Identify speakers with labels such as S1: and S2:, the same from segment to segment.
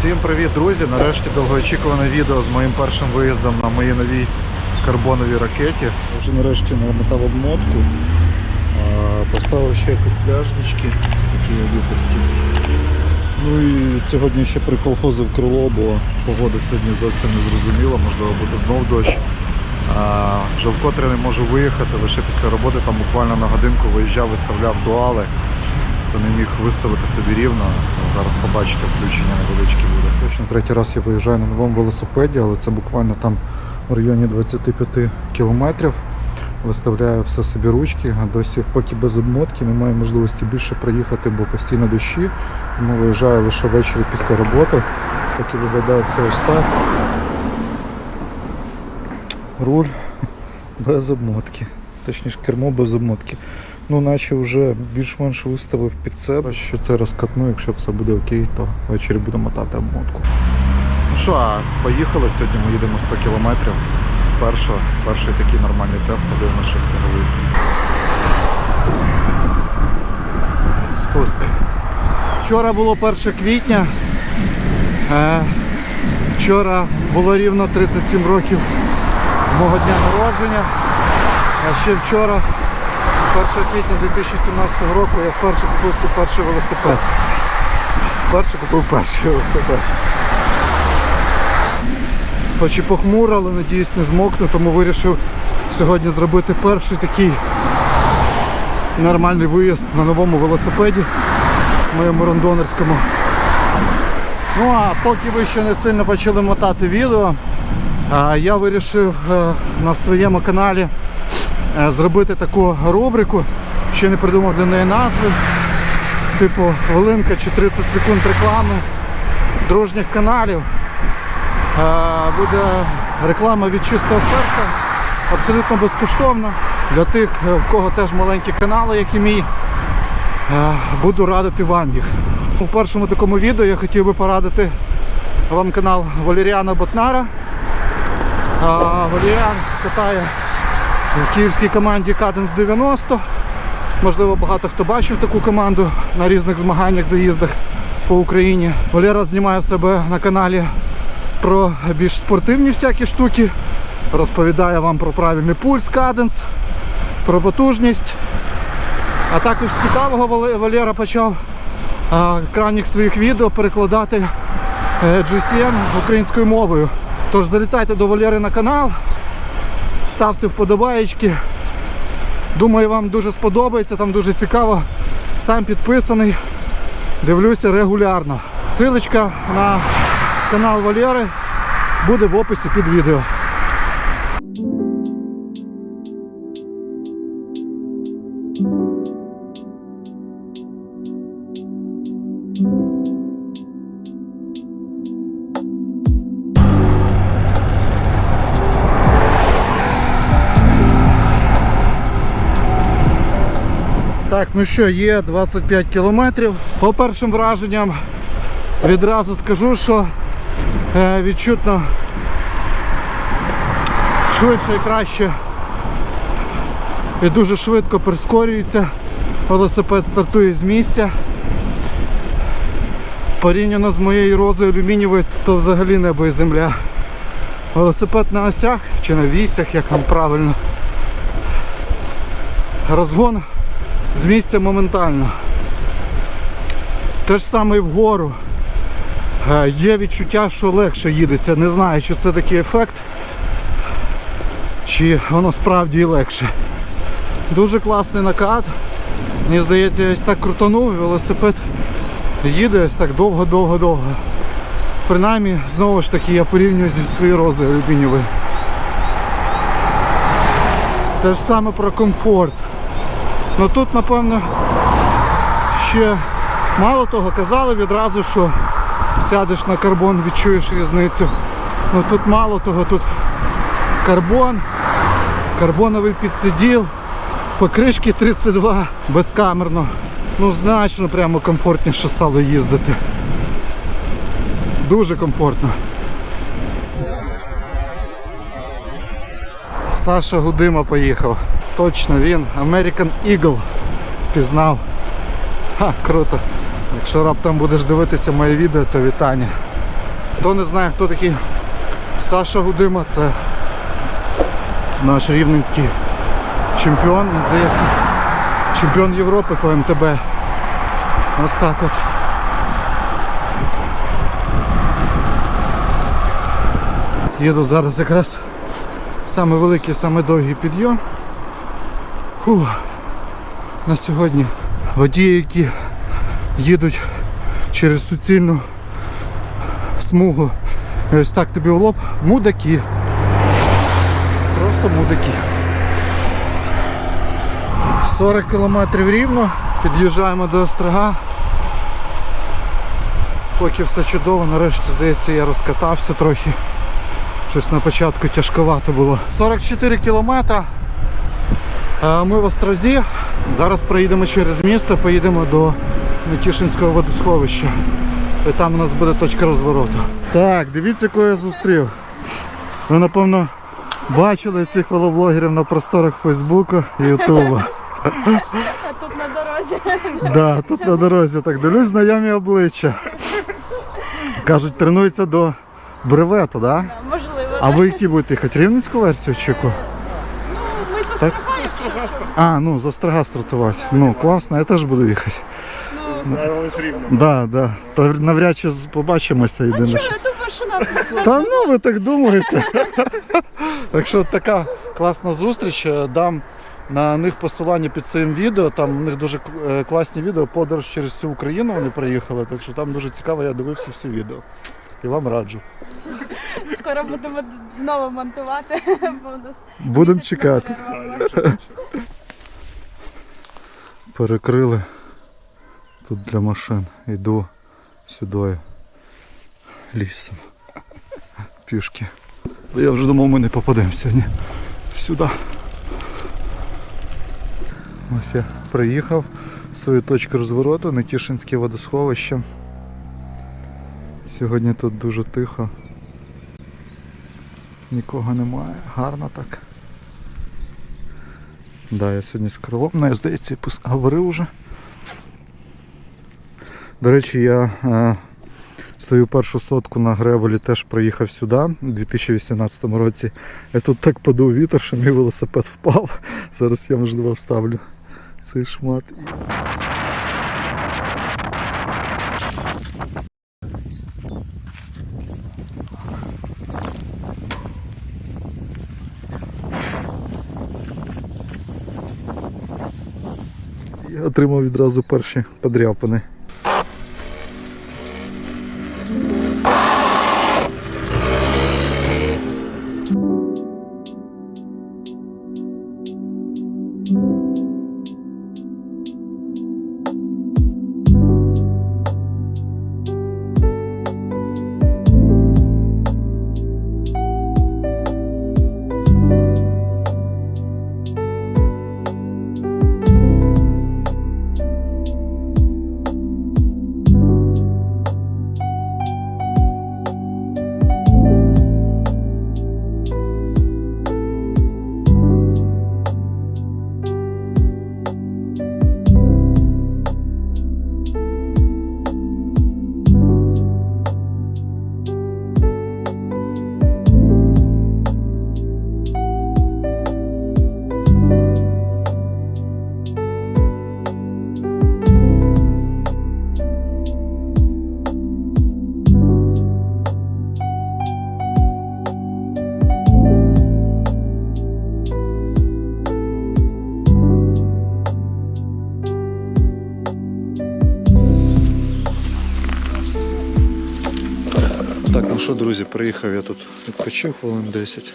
S1: Всім привіт, друзі! Нарешті довгоочікуване відео з моїм першим виїздом на моїй новій карбоновій ракеті. Вже нарешті намотав обмотку, поставив ще підпляжнички, ось такі літерські. Ну і сьогодні ще приколхозив крило, бо погода сьогодні зовсім не зрозуміла, можливо буде знов дощ. Вже вкотре не можу виїхати, лише після роботи там буквально на годинку виїжджав, виставляв дуали. Все не міг виставити собі рівно. Зараз побачите, включення невеличке буде. Точно третій раз я виїжджаю на новому велосипеді, але це буквально там в районі 25 кілометрів. Виставляю все собі ручки, а досі поки без обмотки немає можливості більше проїхати, бо постійно дощі. Тому виїжджаю лише ввечері після роботи. Поки виглядає все ось. Руль без обмотки. Точніше, кермо без обмотки. Ну, наче вже більш-менш виставив під себе, що це розкатну, якщо все буде окей, то ввечері буду мотати обмотку. Ну що, а поїхали сьогодні, ми їдемо 100 кілометрів. Вперше, перший такий нормальний тест, подивимося, що з цього вийде. Спуск. Вчора було 1 квітня. Е, вчора було рівно 37 років з мого дня народження. А ще вчора 1 квітня 2017 року я вперше купив свій перший велосипед. Вперше купив перший велосипед. Хоч і похмуро, але надіюсь не змокну, тому вирішив сьогодні зробити перший такий нормальний виїзд на новому велосипеді моєму рандонерському. Ну а поки ви ще не сильно почали мотати відео, я вирішив е, на своєму каналі зробити таку рубрику, ще не придумав для неї назви, типу хвилинка чи 30 секунд реклами дружніх каналів. Е, Буде реклама від чистого серця, абсолютно безкоштовна. Для тих, е, в кого теж маленькі канали, як і мій, е, буду радити вам їх. У першому такому відео я хотів би порадити вам канал Валеріана Ботнара. Валеріан катає в київській команді Cadence 90. Можливо, багато хто бачив таку команду на різних змаганнях, заїздах по Україні. Валера знімає себе на каналі про більш спортивні всякі штуки. Розповідає вам про правильний пульс Cadence, про потужність. А також цікавого Валера почав а, крайніх своїх відео перекладати е, GCN українською мовою. Тож залітайте до Валери на канал, ставте вподобаєчки. Думаю, вам дуже сподобається, там дуже цікаво. Сам підписаний, дивлюся регулярно. Силочка на канал Валєри буде в описі під відео. Так, ну що, є 25 кілометрів. По першим враженням відразу скажу, що е, відчутно швидше і краще і дуже швидко прискорюється. Велосипед стартує з місця. Порівняно з моєю розою алюмінієвою, то взагалі небо і земля. Велосипед на осях чи на вісях, як там правильно. Розгон з місця моментально. Те ж саме і вгору. Е, Є відчуття, що легше їдеться. Не знаю, чи це такий ефект, чи воно справді і легше. Дуже класний накат. Мені здається, я ось так крутанув, велосипед їде ось так довго-довго-довго. Принаймні, знову ж таки, я порівнюю зі своєю розою алюмінієвою. Те ж саме про комфорт. Ну тут, напевно, ще мало того, казали відразу, що сядеш на карбон, відчуєш різницю. Ну тут мало того, тут карбон, карбоновий підсиділ, покришки 32 безкамерно. Ну значно прямо комфортніше стало їздити. Дуже комфортно. Саша Гудима поїхав. Точно він. American Eagle. Впізнав. Ха, круто. Якщо раптом будеш дивитися моє відео, то вітання. Хто не знає, хто такий Саша Гудима, це наш рівненський чемпіон, він здається, чемпіон Європи по МТБ. Ось так от. Їду зараз якраз саме великий, саме довгий підйом. Фу. На сьогодні водії, які їдуть через суцільну смугу, ось так тобі в лоб, мудаки. Просто мудаки. 40 кілометрів рівно, під'їжджаємо до Острога. Поки все чудово, нарешті, здається, я розкатався трохи. Щось на початку тяжковато було. 44 кілометри. Ми в Острозі. Зараз проїдемо через місто, поїдемо до Нетішинського водосховища. І там у нас буде точка розвороту. Так, дивіться, кого я зустрів. Ви, напевно, бачили цих велоблогерів на просторах Фейсбуку і Ютуба.
S2: А тут на дорозі.
S1: Да, тут на дорозі так дивлюсь знайомі обличчя. Кажуть, тренуються до бревету, да?
S2: Можливо.
S1: А ви які будете їхати? Рівненську версію чи яку?
S2: Ми
S1: Так?
S2: Застрахаємо.
S1: А, ну, за Строга стартувати. Ну, класно, я теж буду їхати.
S3: Але рівно.
S1: Да, да. Та навряд чи побачимося єдине. Що-
S2: я думаю, що нас
S1: Та ну ви так думаєте. так що така класна зустріч. Е, Дам на них посилання під цим відео. Там у них дуже е, класні відео. Подорож через всю Україну вони приїхали. Так що там дуже цікаво, я дивився всі відео. І вам раджу.
S2: скоро будемо знову монтувати. бо у нас
S1: Будемо чекати.
S2: перерва була.
S1: Перекрили тут для машин. Йду сюди лісом. Пішки. Я вже думав, ми не попадемо сьогодні сюди. Ось я приїхав в свою точку розвороту, Нетішинське водосховище. Сьогодні тут дуже тихо. Нікого немає. Гарно так. Да, я сьогодні з крилом, ну я здається, говорив уже. До речі, я е, свою першу сотку на Греволі теж приїхав сюди у 2018 році. Я тут так подув вітер, що мій велосипед впав. Зараз я можливо вставлю цей шмат. Отримав відразу перші подряпини. Що, друзі, приїхав я тут відпочив хвилин 10,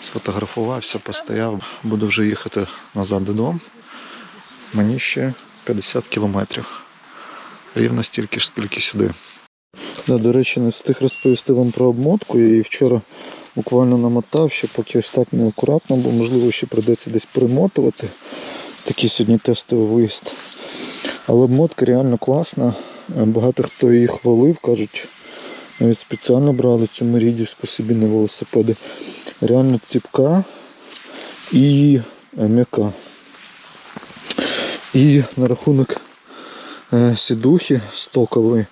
S1: сфотографувався, постояв, буду вже їхати назад додому. Мені ще 50 кілометрів. Рівно стільки ж, скільки сюди. Да, до речі, не встиг розповісти вам про обмотку і вчора буквально намотав, що поки ось так неакуратно, бо можливо ще прийдеться десь примотувати. Такий сьогодні тестовий виїзд. Але обмотка реально класна. Багато хто її хвалив, кажуть, навіть спеціально брали цю мерідівську собі на велосипеди. Реально ціпка і е, м'яка. І на рахунок е, сідухи стокової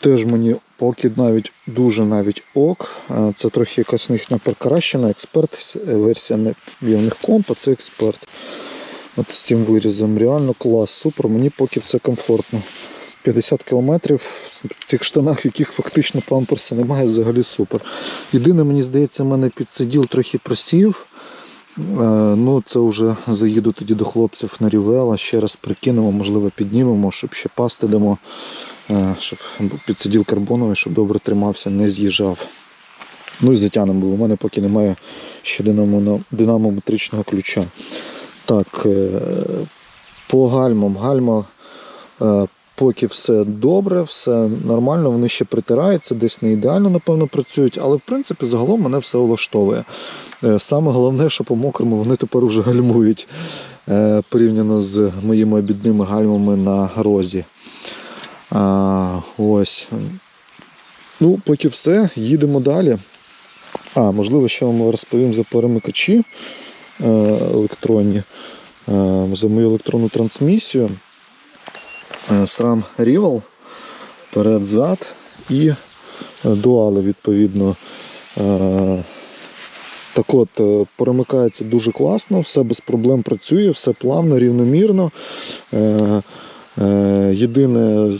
S1: теж мені поки навіть дуже навіть ок. Е, Це трохи якась їхня покращена. Експерт версія не є в них комп, а це експерт. От з цим вирізом. Реально клас, супер. Мені поки все комфортно. 50 кілометрів в цих штанах, яких фактично памперса немає, взагалі супер. Єдине, мені здається, в мене підсиділ трохи просів. Е, Ну, це вже заїду тоді до хлопців на Рівела, ще раз прикинемо, можливо, піднімемо, щоб ще пасти дамо, е, щоб підсиділ карбоновий, щоб добре тримався, не з'їжджав. Ну і затягнемо, бо у мене поки немає ще динамометричного ключа. Так, е, по гальмам. Гальма поки все добре, все нормально, вони ще притираються, десь не ідеально, напевно, працюють, але в принципі загалом мене все влаштовує. Е, Саме головне, що по мокрому вони тепер вже гальмують е, порівняно з моїми обідними гальмами на розі. Ось. Ну, поки все, їдемо далі. А, можливо, ще вам розповім за перемикачі е, електронні, за мою електронну трансмісію. Е, Ріол Rival перед-зад і дуали відповідно. Е, Так от, е, перемикається дуже класно, все без проблем працює, все плавно, рівномірно. Єдине,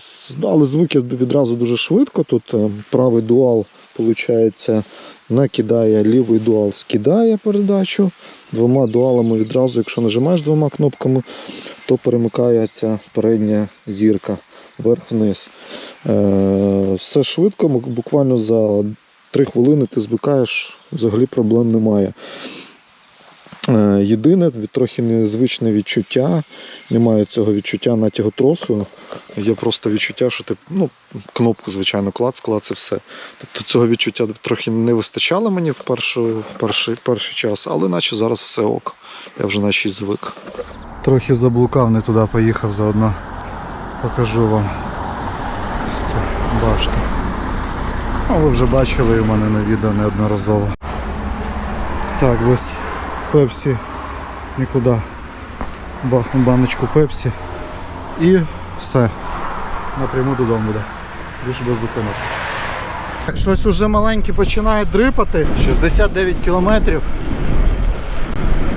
S1: але звуки відразу дуже швидко. Тут правий дуал, виходить, накидає, лівий дуал скидає передачу. Двома дуалами відразу, якщо нажимаєш двома кнопками, то перемикається передня зірка вверх-вниз. Е, Все швидко, буквально за 3 хвилини ти збикаєш, взагалі проблем немає. Е, Єдине, трохи незвичне відчуття. Немає цього відчуття натягу тросу. Є просто відчуття, що ти ну, кнопку, звичайно, клац, клац і все. Тобто цього відчуття трохи не вистачало мені в, першу, в перший, перший час, але наче зараз все ок. Я вже наче звик. Трохи заблукав, не туди поїхав заодно. Покажу вам цю башту. Ну, ви вже бачили у мене на відео неодноразово. Так, без пепсі нікуди. Бахну баночку пепсі. І все. Напряму додому буде. Більше без зупинок. Так, щось уже маленьке починає дрипати. 69 кілометрів.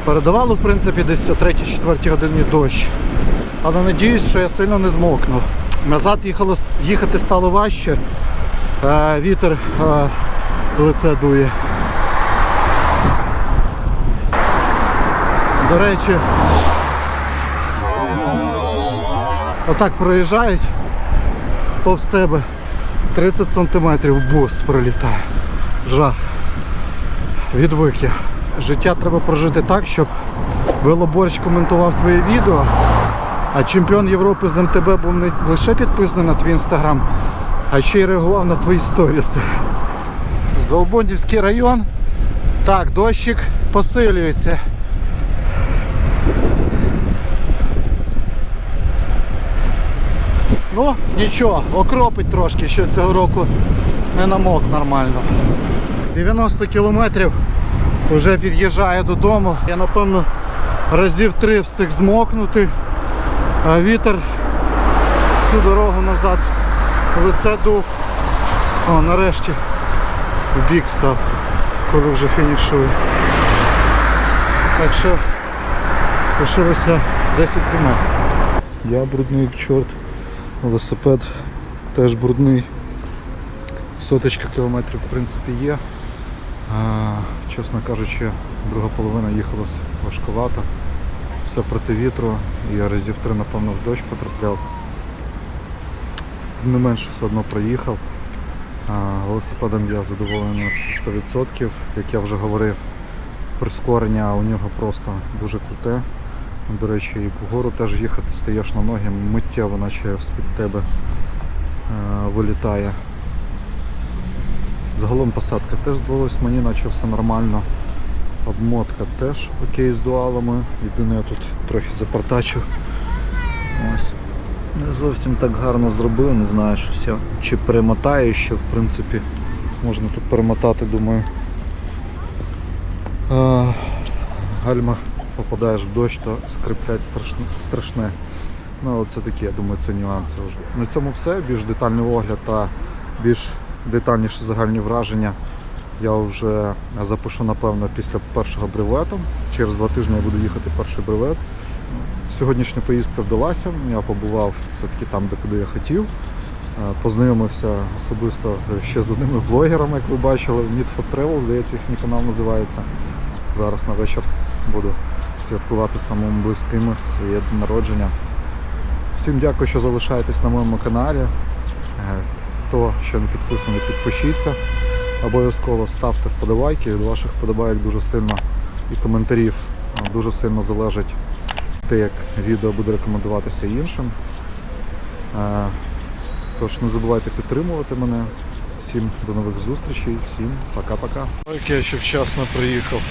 S1: Передавало, в принципі, десь о 3-4 годині дощ. Але надіюсь, що я сильно не змокну. Назад їхало, їхати стало важче. Е, вітер е, лице дує. До речі, отак проїжджають повз тебе 30 сантиметрів бус пролітає. Жах. Відвик. Життя треба прожити так, щоб велоборщ коментував твоє відео, а чемпіон Європи з МТБ був не лише підписаний на твій інстаграм, а ще й реагував на твої сторіси. Здолбундівський район. Так, дощик посилюється. Ну, нічого, окропить трошки, ще цього року не намок нормально. 90 кілометрів вже під'їжджає додому. Я напевно разів три встиг змокнути. А вітер всю дорогу назад лице дух. О, нарешті в бік став, коли вже фінішую. Так що лишилося 10 км. Я брудний як чорт. Велосипед теж брудний. Соточка кілометрів в принципі є. А, чесно кажучи, друга половина їхалась важкувато. Все проти вітру. Я разів три, напевно, в дощ потрапляв. Тим не менше все одно проїхав. Велосипедом я задоволений на 100%. Як я вже говорив, прискорення у нього просто дуже круте. До речі, і вгору теж їхати, стаєш на ноги, миттєво, наче з-під тебе е, вилітає. Загалом посадка теж здалась мені, наче все нормально. Обмотка теж окей з дуалами. Єдине я тут трохи запортачив. Ось. Не зовсім так гарно зробив, не знаю, щось я чи перемотаю ще, в принципі. Можна тут перемотати, думаю. А, гальма попадаєш в дощ, то скриплять страшне. страшне. Ну, це такі, я думаю, це нюанси вже. На цьому все. Більш детальний огляд та більш детальніші загальні враження я вже запишу, напевно, після першого бревету. Через два тижні я буду їхати перший бревет. Сьогоднішня поїздка вдалася. Я побував все-таки там, де куди я хотів. Е, Познайомився особисто ще з одними блогерами, як ви бачили. Need for Travel, здається, їхній канал називається. Зараз на вечір буду святкувати самими близькими своє народження. Всім дякую, що залишаєтесь на моєму каналі. Е, Хто ще не підписаний, підпишіться. Обов'язково ставте вподобайки. Від ваших вподобайок дуже сильно і коментарів е, дуже сильно залежить те, як відео буде рекомендуватися іншим. Е, Тож не забувайте підтримувати мене. Всім до нових зустрічей, всім пока-пока. Як я ще вчасно приїхав.